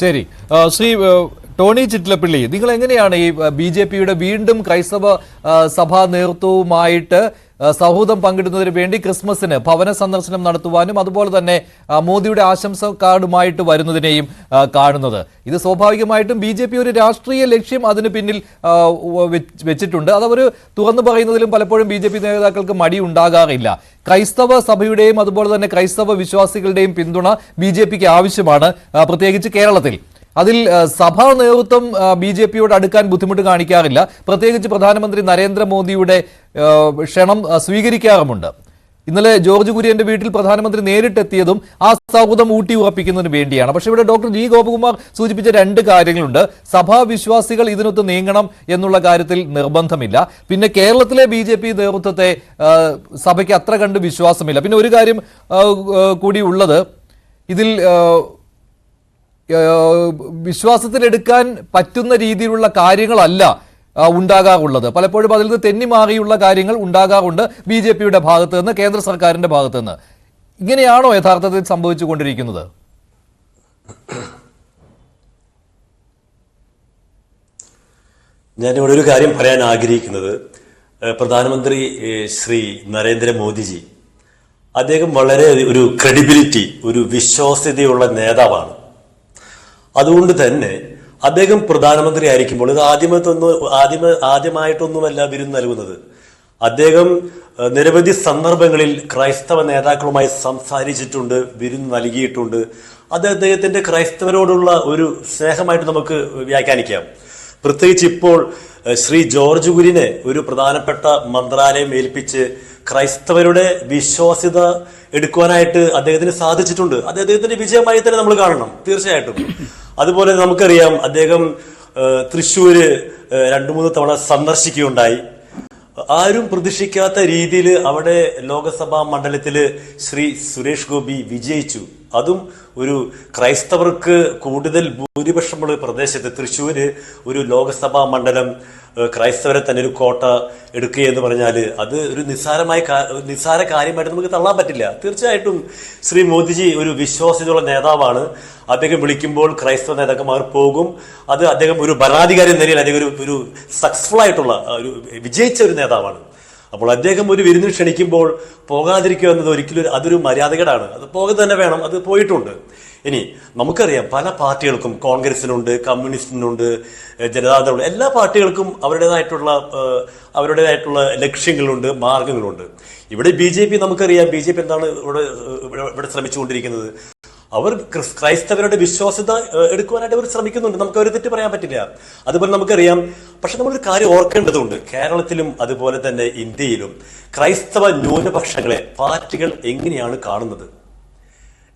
ശരി. ശ്രീ ടോണി ചിറ്റിലപ്പിള്ളി നിങ്ങൾ എങ്ങനെയാണ് ഈ ബി ജെ പിയുടെ വീണ്ടും ക്രൈസ്തവ സഭാ നേതൃത്വവുമായിട്ട് സൗഹൃദം പങ്കിടുന്നതിന് വേണ്ടി ക്രിസ്മസിന് ഭവന സന്ദർശനം നടത്തുവാനും അതുപോലെ തന്നെ മോദിയുടെ ആശംസ കാർഡുമായിട്ട് വരുന്നതിനെയും കാണുന്നത്. ഇത് സ്വാഭാവികമായിട്ടും ബി ഒരു രാഷ്ട്രീയ ലക്ഷ്യം അതിന് പിന്നിൽ വെച്ചിട്ടുണ്ട്. അതവർ തുറന്നു പറയുന്നതിലും പലപ്പോഴും ബി ജെ പി നേതാക്കൾക്ക് മടി ഉണ്ടാകാറില്ല. ക്രൈസ്തവ സഭയുടെയും അതുപോലെ തന്നെ ക്രൈസ്തവ വിശ്വാസികളുടെയും പിന്തുണ ബി ആവശ്യമാണ്. പ്രത്യേകിച്ച് കേരളത്തിൽ. അതിൽ സഭാ നേതൃത്വം ബി ജെ പിയോട് അടുക്കാൻ ബുദ്ധിമുട്ട് കാണിക്കാറില്ല. പ്രത്യേകിച്ച് പ്രധാനമന്ത്രി നരേന്ദ്രമോദിയുടെ ക്ഷണം സ്വീകരിക്കാറുമുണ്ട്. ഇന്നലെ ജോർജ് കുര്യന്റെ വീട്ടിൽ പ്രധാനമന്ത്രി നേരിട്ടെത്തിയതും ആ സൗഹൃദം ഊട്ടി ഉറപ്പിക്കുന്നതിന് വേണ്ടിയാണ്. പക്ഷേ ഇവിടെ ഡോക്ടർ ജി. ഗോപകുമാർ സൂചിപ്പിച്ച രണ്ട് കാര്യങ്ങളുണ്ട്. സഭാ വിശ്വാസികൾ ഇതിനൊത്ത് നീങ്ങണം എന്നുള്ള കാര്യത്തിൽ നിർബന്ധമില്ല. പിന്നെ കേരളത്തിലെ ബി ജെ പി നേതൃത്വത്തെ സഭയ്ക്ക് അത്ര കണ്ട് വിശ്വാസമില്ല. പിന്നെ ഒരു കാര്യം കൂടി ഉള്ളത്. ഇതിൽ വിശ്വാസത്തിലെടുക്കാൻ പറ്റുന്ന രീതിയിലുള്ള കാര്യങ്ങളല്ല ഉണ്ടാകാറുള്ളത്. പലപ്പോഴും അതിൽ നിന്ന് തെന്നി മാറിയുള്ള കാര്യങ്ങൾ ഉണ്ടാകാറുണ്ട് ബി ജെ പിയുടെ ഭാഗത്ത് നിന്ന് കേന്ദ്ര സർക്കാരിന്റെ ഭാഗത്ത് നിന്ന് ഇങ്ങനെയാണോ യഥാർത്ഥത്തിൽ സംഭവിച്ചുകൊണ്ടിരിക്കുന്നത്? ഞാനിവിടെ ഒരു കാര്യം പറയാൻ ആഗ്രഹിക്കുന്നത്. പ്രധാനമന്ത്രി ശ്രീ നരേന്ദ്രമോദിജി അദ്ദേഹം വളരെ ഒരു ക്രെഡിബിലിറ്റി ഒരു വിശ്വാസ്യതയുള്ള നേതാവാണ്. അതുകൊണ്ട് തന്നെ അദ്ദേഹം പ്രധാനമന്ത്രി ആയിരിക്കുമ്പോൾ ഇത് ആദ്യമത്തൊന്നും ആദ്യമ ആദ്യമായിട്ടൊന്നുമല്ല വിരുന്ന് നൽകുന്നത്. അദ്ദേഹം നിരവധി സന്ദർഭങ്ങളിൽ ക്രൈസ്തവ നേതാക്കളുമായി സംസാരിച്ചിട്ടുണ്ട് വിരുന്ന് നൽകിയിട്ടുണ്ട്. അത് അദ്ദേഹത്തിന്റെ ക്രൈസ്തവരോടുള്ള ഒരു സ്നേഹമായിട്ട് നമുക്ക് വ്യാഖ്യാനിക്കാം. പ്രത്യേകിച്ച് ഇപ്പോൾ ശ്രീ ജോർജ് ഗുരിനെ ഒരു പ്രധാനപ്പെട്ട മന്ത്രാലയം ഏൽപ്പിച്ച് ക്രൈസ്തവരുടെ വിശ്വാസ്യത എടുക്കുവാനായിട്ട് അദ്ദേഹത്തിന് സാധിച്ചിട്ടുണ്ട്. അത് അദ്ദേഹത്തിന്റെ വിജയമായി തന്നെ നമ്മൾ കാണണം തീർച്ചയായിട്ടും. അതുപോലെ നമുക്കറിയാം അദ്ദേഹം തൃശ്ശൂര് രണ്ടു മൂന്ന് തവണ സന്ദർശിക്കുകയുണ്ടായി. ആരും പ്രതീക്ഷിക്കാത്ത രീതിയിൽ അവിടെ ലോകസഭാ മണ്ഡലത്തിൽ ശ്രീ സുരേഷ് ഗോപി വിജയിച്ചു. അതും ഒരു ക്രൈസ്തവർക്ക് കൂടുതൽ ഭൂരിപക്ഷമുള്ള പ്രദേശത്ത് തൃശ്ശൂര് ഒരു ലോകസഭാ മണ്ഡലം ക്രൈസ്തവരെ തന്നെ ഒരു കോട്ട എടുക്കുക എന്ന് പറഞ്ഞാൽ അത് ഒരു നിസ്സാരമായ നിസ്സാര കാര്യമായിട്ട് നമുക്ക് തള്ളാൻ പറ്റില്ല. തീർച്ചയായിട്ടും ശ്രീ മോദിജി ഒരു വിശ്വാസ്യതയുള്ള നേതാവാണ്. അദ്ദേഹം വിളിക്കുമ്പോൾ ക്രൈസ്തവ നേതാക്കന്മാർ പോകും. അത് അദ്ദേഹം ഒരു ഭരണാധികാരി എന്ന നിലയിൽ അദ്ദേഹം ഒരു ഒരു സക്സസ്ഫുൾ ആയിട്ടുള്ള ഒരു വിജയിച്ച ഒരു നേതാവാണ്. അപ്പോൾ അദ്ദേഹം ഒരു വിരുന്നിൽ ക്ഷണിക്കുമ്പോൾ പോകാതിരിക്കുക എന്നത് ഒരിക്കലും ഒരു- അതൊരു മര്യാദകേടാണ്. അത് പോകുക തന്നെ വേണം. അത് പോയിട്ടുണ്ട്. ഇനി നമുക്കറിയാം പല പാർട്ടികൾക്കും കോൺഗ്രസിനുണ്ട് കമ്മ്യൂണിസ്റ്റിനുണ്ട് ജനതാദളുണ്ട്. എല്ലാ പാർട്ടികൾക്കും അവരുടേതായിട്ടുള്ള അവരുടേതായിട്ടുള്ള ലക്ഷ്യങ്ങളുണ്ട് മാർഗങ്ങളുണ്ട്. ഇവിടെ ബി ജെ പി നമുക്കറിയാം. ബി ജെ പി എന്താണ് ഇവിടെ- ഇവിടെ ശ്രമിച്ചുകൊണ്ടിരിക്കുന്നത്? അവർ ക്രിസ്- ക്രൈസ്തവരുടെ വിശ്വാസ്യത എടുക്കുവാനായിട്ട് അവർ ശ്രമിക്കുന്നുണ്ട്. നമുക്ക് അവർ തെറ്റ് പറയാൻ പറ്റില്ല. അതുപോലെ നമുക്കറിയാം പക്ഷെ നമ്മളൊരു കാര്യം ഓർക്കേണ്ടതുണ്ട്. കേരളത്തിലും അതുപോലെ തന്നെ ഇന്ത്യയിലും ക്രൈസ്തവ ന്യൂനപക്ഷങ്ങളെ പാർട്ടികൾ എങ്ങനെയാണ് കാണുന്നത്?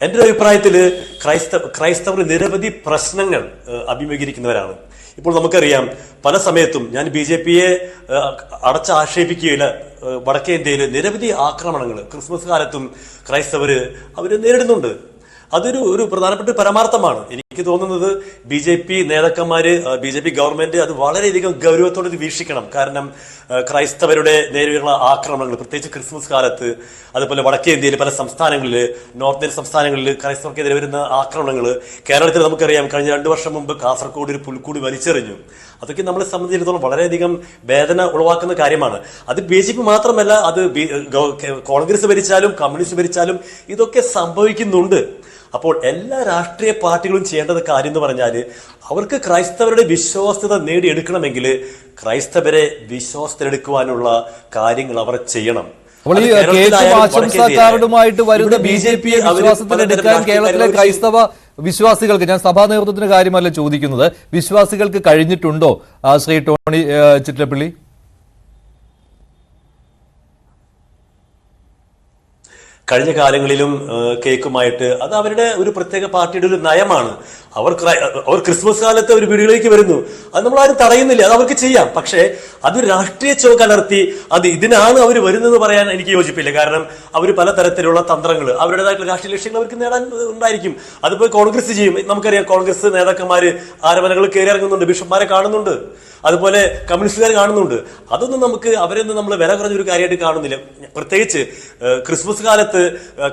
എന്റെ ഒരു അഭിപ്രായത്തിൽ ക്രൈസ്തവ ക്രൈസ്തവർ നിരവധി പ്രശ്നങ്ങൾ അഭിമുഖീകരിക്കുന്നവരാണ്. ഇപ്പോൾ നമുക്കറിയാം പല സമയത്തും ഞാൻ ബി ജെ പിയെ അടച്ചാക്ഷേപിക്കുകയില്ല വടക്കേ ഇന്ത്യയിൽ നിരവധി ആക്രമണങ്ങൾ ക്രിസ്മസ് കാലത്തും ക്രൈസ്തവർ അവർ നേരിടുന്നുണ്ട്. അതൊരു ഒരു പ്രധാനപ്പെട്ട പരമാർത്ഥമാണ്. എനിക്ക് തോന്നുന്നത് ബി ജെ പി നേതാക്കന്മാര് ബി ജെ പി ഗവൺമെന്റ് അത് വളരെയധികം ഗൗരവത്തോടെ വീക്ഷിക്കണം. കാരണം ക്രൈസ്തവരുടെ നേരെയുള്ള ആക്രമണങ്ങൾ പ്രത്യേകിച്ച് ക്രിസ്മസ് കാലത്ത് അതുപോലെ വടക്കേ ഇന്ത്യയിലെ പല സംസ്ഥാനങ്ങളിൽ നോർത്ത് ഇന്ത്യൻ സംസ്ഥാനങ്ങളിൽ ക്രൈസ്തവർക്കെതിരെ വരുന്ന ആക്രമണങ്ങൾ കേരളത്തിൽ നമുക്കറിയാം. കഴിഞ്ഞ രണ്ടു വർഷം മുമ്പ് കാസർഗോഡ് ഒരു പുൽക്കൂടി വലിച്ചെറിഞ്ഞു. അതൊക്കെ നമ്മളെ സംബന്ധിച്ചിടത്തോളം വളരെയധികം വേദന ഉളവാക്കുന്ന കാര്യമാണ്. അത് ബി ജെ പി മാത്രമല്ല അത് കോൺഗ്രസ് ഭരിച്ചാലും കമ്മ്യൂണിസ്റ്റ് ഭരിച്ചാലും ഇതൊക്കെ സംഭവിക്കുന്നുണ്ട്. അപ്പോൾ എല്ലാ രാഷ്ട്രീയ പാർട്ടികളും ചെയ്യേണ്ടത് കാര്യം എന്ന് പറഞ്ഞാൽ അവർക്ക് ക്രൈസ്തവരുടെ വിശ്വാസ്യത നേടിയെടുക്കണമെങ്കിൽ ക്രൈസ്തവരെ വിശ്വാസത്തിലെടുക്കുവാനുള്ള കാര്യങ്ങൾ അവർ ചെയ്യണം അപ്പോൾ ഈ കേക്കും ആശംസാ. കാർഡുമായിട്ട് വരുന്ന ബി ജെ പിയെ വിശ്വാസത്തിലെടുക്കാൻ കേരളത്തിലെ ക്രൈസ്തവ വിശ്വാസികൾക്ക് ഞാൻ സഭാ നേതൃത്വത്തിന്റെ കാര്യമല്ല ചോദിക്കുന്നത് വിശ്വാസികൾക്ക് കഴിഞ്ഞിട്ടുണ്ടോ ശ്രീ ടോണി ചിറ്റപ്പള്ളി കഴിഞ്ഞ കാലങ്ങളിലും കേക്കുമായിട്ട് അത് അവരുടെ ഒരു പ്രത്യേക പാർട്ടിയുടെ ഒരു നയമാണ്. അവർ അവർ ക്രിസ്മസ് കാലത്ത് ഒരു വീടുകളിലേക്ക് വരുന്നു. അത് നമ്മൾ ആരും തടയുന്നില്ല. അത് അവർക്ക് ചെയ്യാം. പക്ഷേ അത് രാഷ്ട്രീയ ചോ കലർത്തി അത് ഇതിനാണ് അവർ വരുന്നത് പറയാൻ എനിക്ക് യോജിപ്പില്ല. കാരണം അവർ പലതരത്തിലുള്ള തന്ത്രങ്ങൾ അവരുടേതായിട്ടുള്ള രാഷ്ട്രീയ ലക്ഷ്യങ്ങൾ അവർക്ക് നേടാൻ ഉണ്ടായിരിക്കും. അതിപ്പോൾ കോൺഗ്രസ് ചെയ്യും. നമുക്കറിയാം കോൺഗ്രസ് നേതാക്കന്മാർ ആരവനകൾ കയറി ഇറങ്ങുന്നുണ്ട് ബിഷപ്പ്മാരെ കാണുന്നുണ്ട്. അതുപോലെ കമ്മ്യൂണിസ്റ്റുകാർ കാണുന്നുണ്ട്. അതൊന്നും നമുക്ക് അവരൊന്നും നമ്മൾ വില കുറഞ്ഞൊരു കാര്യമായിട്ട് കാണുന്നില്ല. പ്രത്യേകിച്ച് ക്രിസ്മസ് കാലത്ത്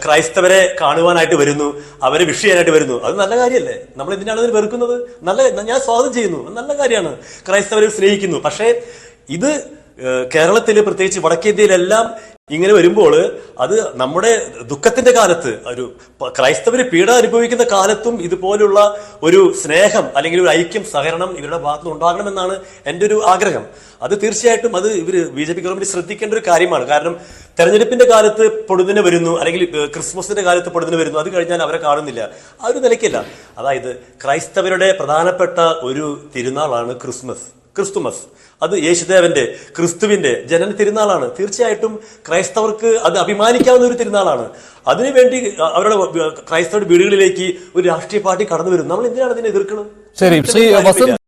ക്രൈസ്തവരെ കാണുവാനായിട്ട് വരുന്നു അവരെ വിഷ് ചെയ്യാനായിട്ട് വരുന്നു. അത് നല്ല കാര്യമല്ലേ നമ്മൾ എന്തിനാണ് അതിന് വെറുക്കുന്നത്? നല്ല ഞാൻ സ്വാഗതം ചെയ്യുന്നു. നല്ല കാര്യമാണ്. ക്രൈസ്തവരെ സ്നേഹിക്കുന്നു. പക്ഷേ ഇത് കേരളത്തിൽ പ്രത്യേകിച്ച് വടക്കേന്ത്യയിലെല്ലാം ഇങ്ങനെ വരുമ്പോൾ അത് നമ്മുടെ ദുഃഖത്തിന്റെ കാലത്ത് ഒരു ക്രൈസ്തവര് പീഡ അനുഭവിക്കുന്ന കാലത്തും ഇതുപോലുള്ള ഒരു സ്നേഹം അല്ലെങ്കിൽ ഒരു ഐക്യം സഹകരണം ഇവരുടെ ഭാഗത്ത് ഉണ്ടാകണമെന്നാണ് എന്റെ ഒരു ആഗ്രഹം. അത് തീർച്ചയായിട്ടും അത് ഇവർ ബി ജെ പി ഗവൺമെന്റ് ശ്രദ്ധിക്കേണ്ട ഒരു കാര്യമാണ്. കാരണം തെരഞ്ഞെടുപ്പിന്റെ കാലത്ത് പൊടുന്നിനെ വരുന്നു അല്ലെങ്കിൽ ക്രിസ്മസിന്റെ കാലത്ത് പൊടുന്നിനെ വരുന്നു അത് കഴിഞ്ഞാൽ അവരെ കാണുന്നില്ല. ആ ഒരു നിലയ്ക്കല്ല. അതായത് ക്രൈസ്തവരുടെ പ്രധാനപ്പെട്ട ഒരു തിരുനാളാണ് ക്രിസ്മസ്. ക്രിസ്തുമസ്. അത് യേശുദേവന്റെ ക്രിസ്തുവിന്റെ ജനന തിരുനാളാണ്. തീർച്ചയായിട്ടും ക്രൈസ്തവർക്ക് അത് അഭിമാനിക്കാവുന്ന ഒരു തിരുനാളാണ്. അതിനുവേണ്ടി അവരുടെ ക്രൈസ്തവരുടെ വീടുകളിലേക്ക് ഒരു രാഷ്ട്രീയ പാർട്ടി കടന്നു വരും നമ്മൾ എന്തിനാണ് ഇതിനെ എതിർക്കുന്നത്? ശരി ശ്രീ